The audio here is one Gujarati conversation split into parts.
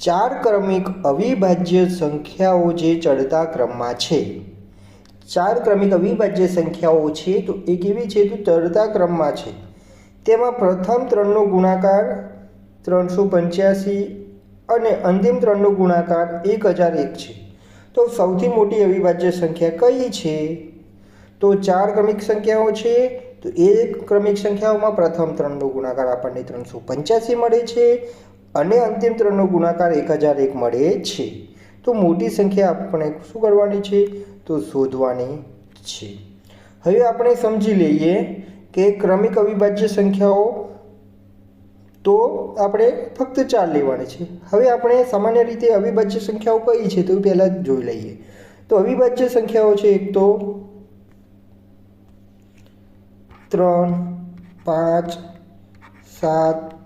ચાર ક્રમિક અવિભાજ્ય સંખ્યાઓ જે ચડતા ક્રમમાં છે. ચાર ક્રમિક અવિભાજ્ય સંખ્યાઓ છે તો એ કેવી છે તો ચડતા ક્રમમાં છે. તેમાં પ્રથમ ત્રણનો ગુણાકાર ત્રણસો પંચ્યાસી અને અંતિમ ત્રણનો ગુણાકાર એક હજાર એક છે. તો સૌથી મોટી અવિભાજ્ય સંખ્યા કઈ છે? તો ચાર ક્રમિક સંખ્યાઓ છે તો એ ક્રમિક સંખ્યાઓમાં પ્રથમ ત્રણનો ગુણાકાર આપણને ત્રણસો પંચ્યાસી મળે છે. અને અંતિમ ત્રણનો ગુણાકાર એક હજાર એક મળે છે. તો મોટી સંખ્યા આપણે શું કરવાની છે? તો શોધવાની છે. હવે આપણે સમજી લઈએ કે ક્રમિક અવિભાજ્ય સંખ્યાઓ તો આપણે ફક્ત ચાર લેવાની છે. હવે આપણે સામાન્ય રીતે અવિભાજ્ય સંખ્યાઓ કઈ છે તો પહેલાં જોઈ લઈએ. તો અવિભાજ્ય સંખ્યાઓ છે એક તો ત્રણ, પાંચ, સાત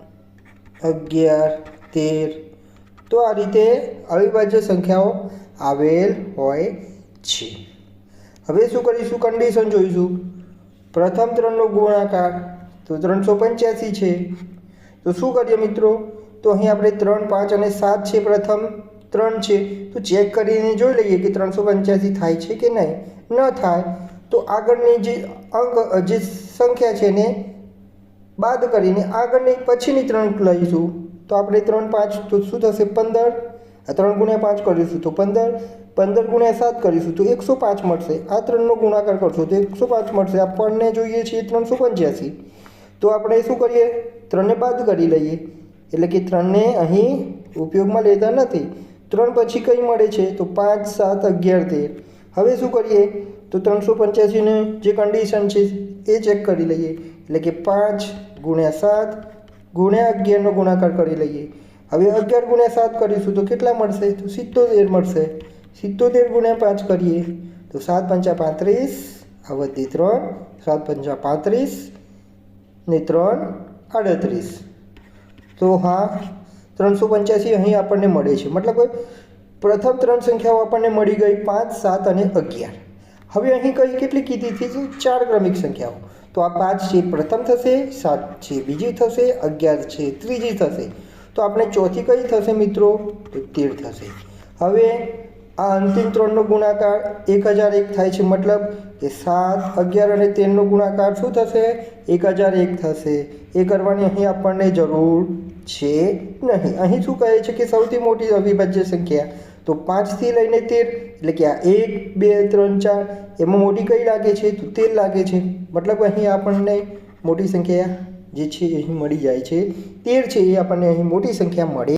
અગિયાર, તેર. તો આ રીતે અવિભાજ્ય સંખ્યાઓ આવેલ હોય છે. હવે શું કરીશું? કન્ડિશન જોઈશું. પ્રથમ ત્રણનો ગુણાકાર, તો ત્રણસો પંચ્યાસી છે. તો શું કરીએ મિત્રો? તો અહીં આપણે ત્રણ, પાંચ અને સાત છે, પ્રથમ ત્રણ છે. તો ચેક કરીને જોઈ લઈએ કે ત્રણસો પંચ્યાસી થાય છે કે નહીં. ન થાય, તો આગળની જે અંક, જે સંખ્યા છે એને બાદ કરીને આગળની પછીની ત્રણ લઈશું. તો આપણે ત્રણ પાંચ, તો શું થશે? પંદર. ત્રણ ગુણ્યા પાંચ કરીશું તો પંદર. પંદર ગુણ્યા સાત કરીશું તો એકસો પાંચ મળશે. આ ત્રણનો ગુણાકાર કરશો તો એકસો પાંચ મળશે. આપણને જોઈએ છીએ ત્રણસો પંચ્યાસી. તો આપણે શું કરીએ? ત્રણને બાદ કરી લઈએ. એટલે કે ત્રણને અહીં ઉપયોગમાં લેતા નથી. ત્રણ પછી કંઈ મળે છે? તો પાંચ, સાત, અગિયાર, તેર. હવે શું કરીએ? તો ત્રણસો પંચ્યાસીની જે કન્ડિશન છે, એ ચેક કરી લઈએ. એટલે કે પાંચ ગુણ્યા સાત ગુણ્યા અગિયારનો ગુણાકાર કરી લઈએ. હવે અગિયાર ગુણ્યા સાત કરીશું તો કેટલા મળશે? તો સિત્તોતેર મળશે. સિત્તોતેર ગુણ્યા પાંચ કરીએ. તો સાત પંચા પાંત્રીસ આ વધી ત્રણ, સાત પંચા પાંત્રીસ ને ત્રણ આડત્રીસ. તો હા, ત્રણસો પંચ્યાસી અહીં આપણને મળે છે. મતલબ પ્રથમ ત્રણ સંખ્યાઓ આપણને મળી ગઈ પાંચ, સાત અને અગિયાર. હવે અહીં કઈ કેટલી કીધી હતી ચાર ક્રમિક સંખ્યાઓ? તો આ પાંચ છે, પ્રથમ થશે, સાત છે, બીજી થશે, અગિયાર છે, ત્રીજી થશે. તો આપણે ચોથી કઈ થશે મિત્રો? તો તેર થશે. હવે આ અંતિમ ત્રણનો ગુણાકાર એક હજાર એક થાય છે મતલબ કે સાત, અગિયાર અને તેરનો ગુણાકાર શું થશે? એક હજાર એક થશે. એ કરવાની અહીં આપણને જરૂર છે નહીં. અહીં શું કહે છે કે સૌથી મોટી અવિભાજ્ય સંખ્યા તો પાંચથી લઈને તેર, એટલે કે આ એક, બે, ત્રણ, ચાર, એમાં મોટી કઈ લાગે છે? તો તેર લાગે છે. મતલબ અહીં આપણને મોટી સંખ્યા જે છે અહીં મળી જાય છે. તેર છે એ આપણને અહીં મોટી સંખ્યા મળે